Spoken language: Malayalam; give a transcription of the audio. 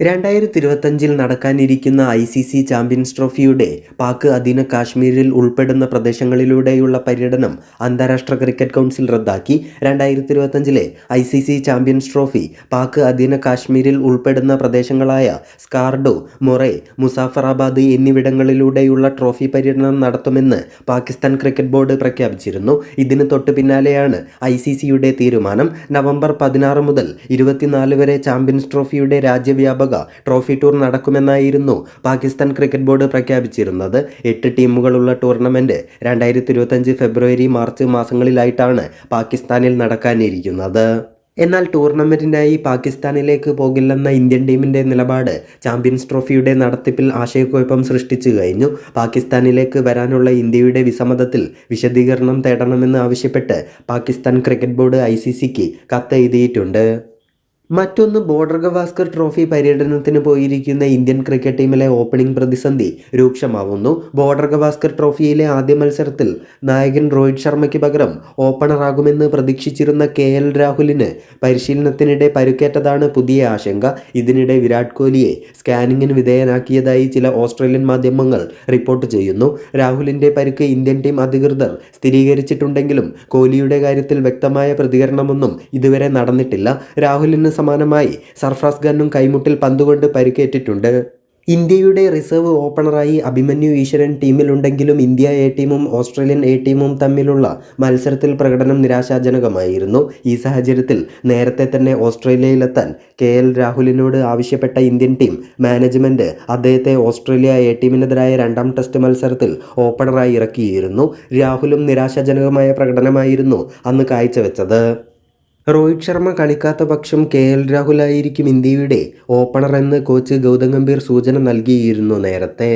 രണ്ടായിരത്തി ഇരുപത്തഞ്ചിൽ നടക്കാനിരിക്കുന്ന ഐ സി സി ചാമ്പ്യൻസ് ട്രോഫിയുടെ പാക് അധീന കാശ്മീരിൽ ഉൾപ്പെടുന്ന പ്രദേശങ്ങളിലൂടെയുള്ള പര്യടനം അന്താരാഷ്ട്ര ക്രിക്കറ്റ് കൗൺസിൽ റദ്ദാക്കി. രണ്ടായിരത്തി ഇരുപത്തഞ്ചിലെ I C C champions trophy Pak അധീന കാശ്മീരിൽ ഉൾപ്പെടുന്ന പ്രദേശങ്ങളായ സ്കാർഡോ മൊറേ മുസാഫറാബാദ് എന്നിവിടങ്ങളിലൂടെയുള്ള ട്രോഫി പര്യടനം നടത്തുമെന്ന് പാകിസ്ഥാൻ ക്രിക്കറ്റ് ബോർഡ് പ്രഖ്യാപിച്ചിരുന്നു. ഇതിന് തൊട്ടു പിന്നാലെയാണ് ഐ സി സിയുടെ തീരുമാനം. നവംബർ പതിനാറ് മുതൽ ഇരുപത്തിനാല് വരെ ചാമ്പ്യൻസ് ട്രോഫിയുടെ രാജ്യവ്യാപക ട്രോഫി ടൂർ നടക്കുമെന്നായിരുന്നു പാകിസ്ഥാൻ ക്രിക്കറ്റ് ബോർഡ് പ്രഖ്യാപിച്ചിരുന്നത്. എട്ട് ടീമുകളുള്ള ടൂർണമെന്റ് രണ്ടായിരത്തി ഇരുപത്തഞ്ച് ഫെബ്രുവരി മാർച്ച് മാസങ്ങളിലായിട്ടാണ് പാകിസ്ഥാനിൽ നടക്കാനിരിക്കുന്നത്. എന്നാൽ ടൂർണമെന്റിനായി പാകിസ്ഥാനിലേക്ക് പോകില്ലെന്ന ഇന്ത്യൻ ടീമിന്റെ നിലപാട് ചാമ്പ്യൻസ് ട്രോഫിയുടെ നടത്തിപ്പിൽ ആശയക്കുഴപ്പം സൃഷ്ടിച്ചു കഴിഞ്ഞു. പാകിസ്ഥാനിലേക്ക് വരാനുള്ള ഇന്ത്യയുടെ വിസമ്മതത്തിൽ വിശദീകരണം തേടണമെന്ന് ആവശ്യപ്പെട്ട് പാകിസ്ഥാൻ ക്രിക്കറ്റ് ബോർഡ് ഐ കത്ത് എഴുതിയിട്ടുണ്ട് മറ്റൊന്ന് ബോർഡർ ഗവാസ്കർ ട്രോഫി പര്യടനത്തിന് പോയിരിക്കുന്ന ഇന്ത്യൻ ക്രിക്കറ്റ് ടീമിലെ ഓപ്പണിംഗ് പ്രതിസന്ധി രൂക്ഷമാവുന്നു. ബോർഡർ ഗവാസ്കർ ട്രോഫിയിലെ ആദ്യ മത്സരത്തിൽ നായകൻ രോഹിത് ശർമ്മയ്ക്ക് പകരം ഓപ്പണറാകുമെന്ന് പ്രതീക്ഷിച്ചിരുന്ന കെ എൽ രാഹുലിന് പരിശീലനത്തിനിടെ പരുക്കേറ്റതാണ് പുതിയ ആശങ്ക. ഇതിനിടെ വിരാട് കോഹ്ലിയെ സ്കാനിങ്ങിന് വിധേയനാക്കിയതായി ചില ഓസ്ട്രേലിയൻ മാധ്യമങ്ങൾ റിപ്പോർട്ട് ചെയ്യുന്നു. രാഹുലിന്റെ പരുക്ക് ഇന്ത്യൻ ടീം അധികൃതർ സ്ഥിരീകരിച്ചിട്ടുണ്ടെങ്കിലും കോഹ്ലിയുടെ കാര്യത്തിൽ വ്യക്തമായ പ്രതികരണമൊന്നും ഇതുവരെ നടന്നിട്ടില്ല. രാഹുലിന് സമാനമായി സർഫ്രാസ് ഖാനും കൈമുട്ടിൽ പന്തുകൊണ്ട് പരിക്കേറ്റിട്ടുണ്ട്. ഇന്ത്യയുടെ റിസർവ് ഓപ്പണറായി അഭിമന്യു ഈശ്വരൻ ടീമിലുണ്ടെങ്കിലും ഇന്ത്യ എ ടീമും ഓസ്ട്രേലിയൻ എ ടീമും തമ്മിലുള്ള മത്സരത്തിൽ പ്രകടനം നിരാശാജനകമായിരുന്നു. ഈ സാഹചര്യത്തിൽ നേരത്തെ തന്നെ ഓസ്ട്രേലിയയിലെത്താൻ കെ എൽ രാഹുലിനോട് ആവശ്യപ്പെട്ട ഇന്ത്യൻ ടീം മാനേജ്മെന്റ് അദ്ദേഹത്തെ ഓസ്ട്രേലിയ എ ടീമിനെതിരായ രണ്ടാം ടെസ്റ്റ് മത്സരത്തിൽ ഓപ്പണറായി ഇറക്കിയിരുന്നു. രാഹുലും നിരാശാജനകമായ പ്രകടനമായിരുന്നു അന്ന് കാഴ്ചവെച്ചത്. രോഹിത് ശർമ്മ കളിക്കാത്ത പക്ഷം കെ എൽ രാഹുൽ ആയിരിക്കും ഇന്ത്യയുടെ ഓപ്പണർ എന്ന് കോച്ച് ഗൗതം ഗംഭീർ സൂചന നൽകിയിരുന്നു നേരത്തെ.